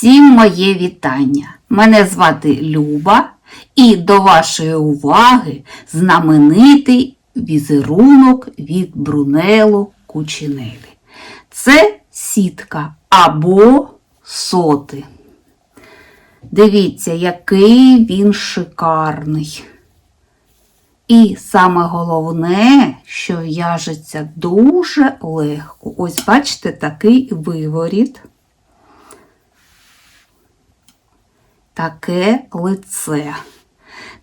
Всім моє вітання. Мене звати Люба, і до вашої уваги знаменитий візерунок від Брунело Кучинелі. Це сітка або соти. Дивіться, який він шикарний. І саме головне, що в'яжеться дуже легко. Ось бачите, такий виворіт. Таке лице.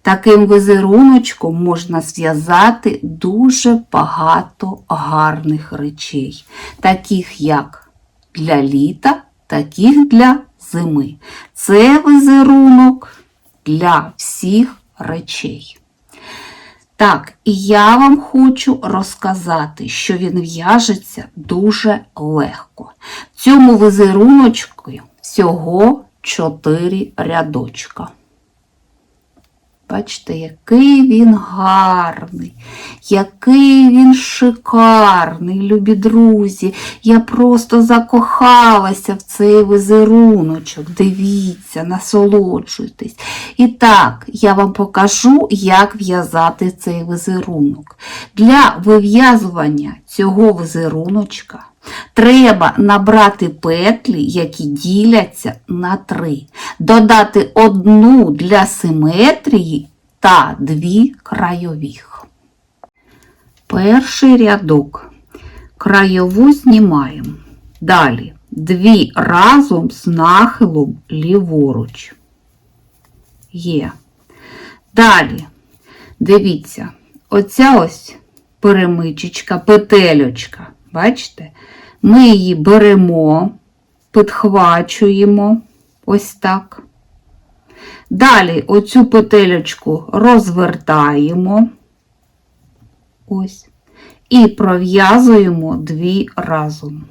Таким візеруночком можна зв'язати дуже багато гарних речей, таких як для літа, таких для зими. Це візерунок для всіх речей. Так, і я вам хочу розказати, що він в'яжеться дуже легко. В цьому візеруночку всього 4 рядочка. Бачите, який він гарний, який він шикарний, любі друзі. Я просто закохалася в цей візеруночок. Дивіться, насолоджуйтесь. І так, я вам покажу, як в'язати цей візерунок. Для вив'язування цього візеруночка Треба набрати петлі, які діляться на три, додати одну для симетрії та дві крайових. Перший рядок краєву знімаємо. Далі дві разом з нахилом ліворуч. Є. Далі, дивіться, оця ось перемичечка, петельочка. Бачите? Ми її беремо, підхвачуємо ось так. Далі оцю петелечку розвертаємо ось, і пров'язуємо дві разом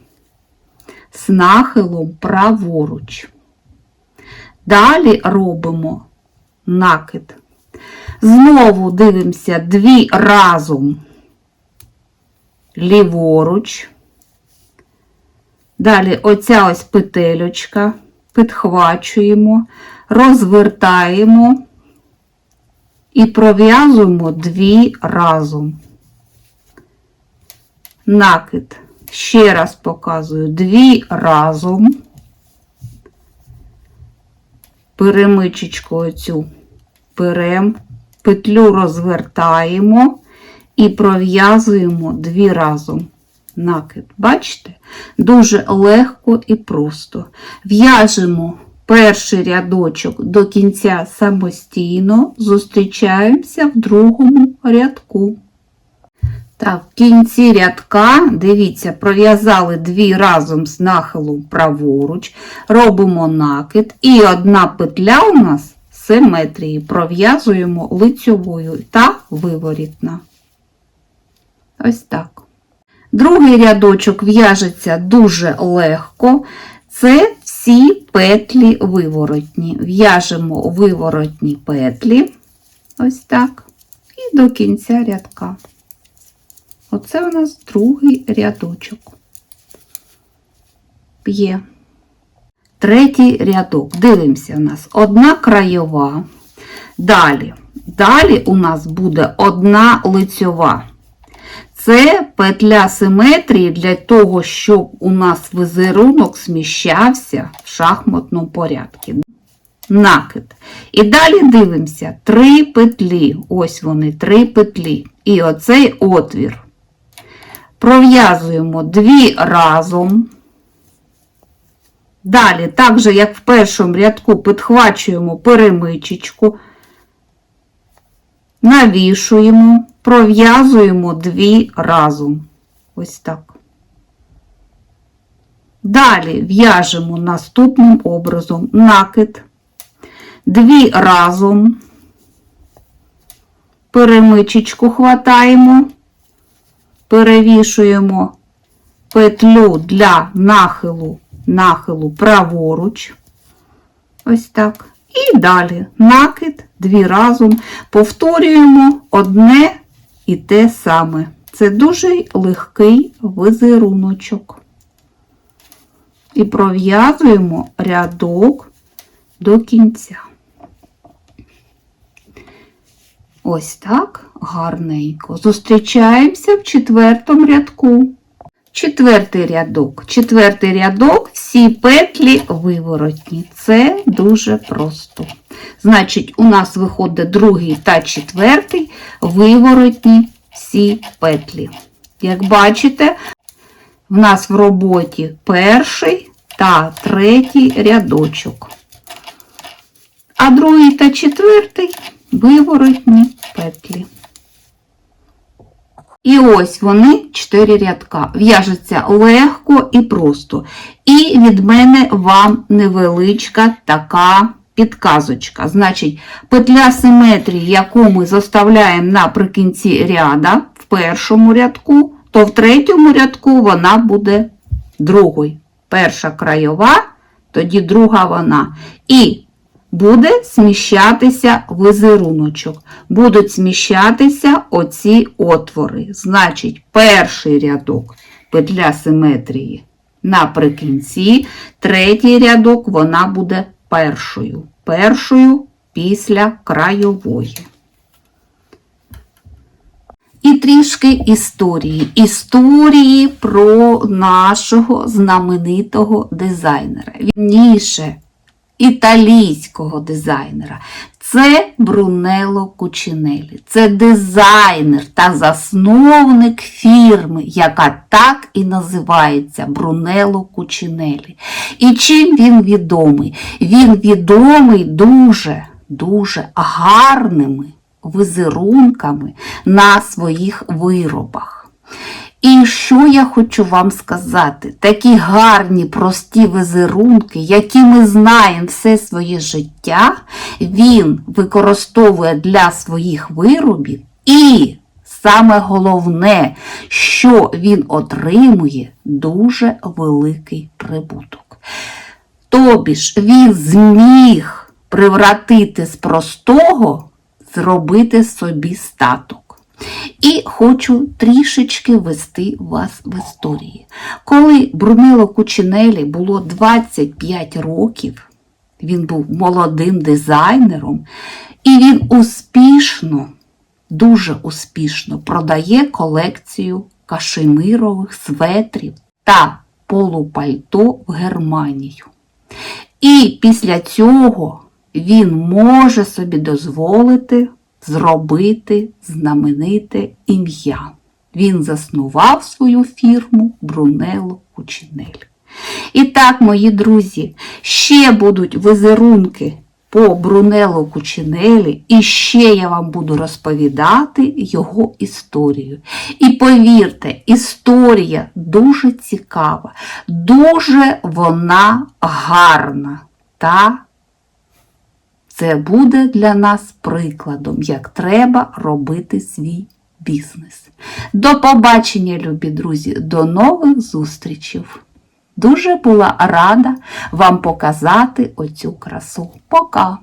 з нахилом праворуч. Далі робимо накид. Знову дивимося дві разом ліворуч. Далі оця ось петельочка, підхвачуємо, розвертаємо і пров'язуємо дві разом. Накид. Ще раз показую дві разом. Перемичечку оцю беремо, петлю розвертаємо і пров'язуємо дві разом накид. Бачите? Дуже легко і просто. В'яжемо перший рядочок до кінця самостійно, зустрічаємося в другому рядку. Так, в кінці рядка, дивіться, пров'язали дві разом з нахилом праворуч, робимо накид, і одна петля у нас симетрії пров'язуємо лицьовою та виворітна. Ось так. Другий рядочок в'яжеться дуже легко. Це всі петлі виворотні. В'яжемо виворотні петлі, ось так, і до кінця рядка. Оце у нас другий рядочок. Є. Третій рядок. Дивимося, у нас одна краєва. Далі. Далі у нас буде одна лицьова. Це петля симетрії для того, щоб у нас візерунок зміщався в шахматному порядку. Накид. І далі дивимося три петлі. Ось вони, три петлі. І оцей отвір. Пров'язуємо дві разом. Далі, так же, як в першому рядку, підхвачуємо перемичечку, навішуємо пров'язуємо дві разом. Ось так. Далі в'яжемо наступним образом накид, дві разом, перемичечку хватаємо, перевішуємо петлю для нахилу, нахилу праворуч. Ось так. І далі накид, дві разом, повторюємо одне і те саме. Це дуже легкий визеруночок. і пров'язуємо рядок до кінця. Ось так гарненько. Зустрічаємося в четвертому рядку. Четвертий рядок. Четвертий рядок, всі петлі виворотні. Це дуже просто. Значить, у нас виходить другий та четвертий виворотні всі петлі. Як бачите, в нас в роботі перший та третій рядочок. А другий та четвертий виворотні петлі. І ось вони, чотири рядка. В'яжеться легко і просто. І від мене вам невеличка така підказочка. Значить, петля симетрії, яку ми заставляємо наприкінці ряда в першому рядку, то в третьому рядку вона буде другою. Перша краєва, тоді друга вона. І буде сміщатися візеруночок. Будуть сміщатися оці отвори. Значить, перший рядок петля симетрії наприкінці, третій рядок вона буде першою. Першою після краєвої. І трішки історії. Історії про нашого знаменитого дизайнера. Вірніше, італійського дизайнера. Це Брунелло Кучинелі. Це дизайнер та засновник фірми, яка так і називається Брунелло Кучинелі. І чим він відомий? Він відомий дуже, дуже гарними візерунками на своїх виробах. І що я хочу вам сказати? Такі гарні, прості візерунки, які ми знаємо все своє життя, він використовує для своїх виробів і саме головне, що він отримує дуже великий прибуток. Тобі ж він зміг привратити з простого, зробити собі статок. І хочу трішечки ввести вас в історії. Коли Брунело Кучинелі було 25 років, він був молодим дизайнером, і він успішно, дуже успішно продає колекцію кашемирових светрів та полупальто в Германію. І після цього він може собі дозволити зробити знамените ім'я. Він заснував свою фірму Брунелло Кучинель. І так, мої друзі, ще будуть візерунки по Брунелло Кучинелі, і ще я вам буду розповідати його історію. І повірте, історія дуже цікава, дуже вона гарна та це буде для нас прикладом, як треба робити свій бізнес. До побачення, любі друзі, до нових зустрічей. Дуже була рада вам показати оцю красу. Пока!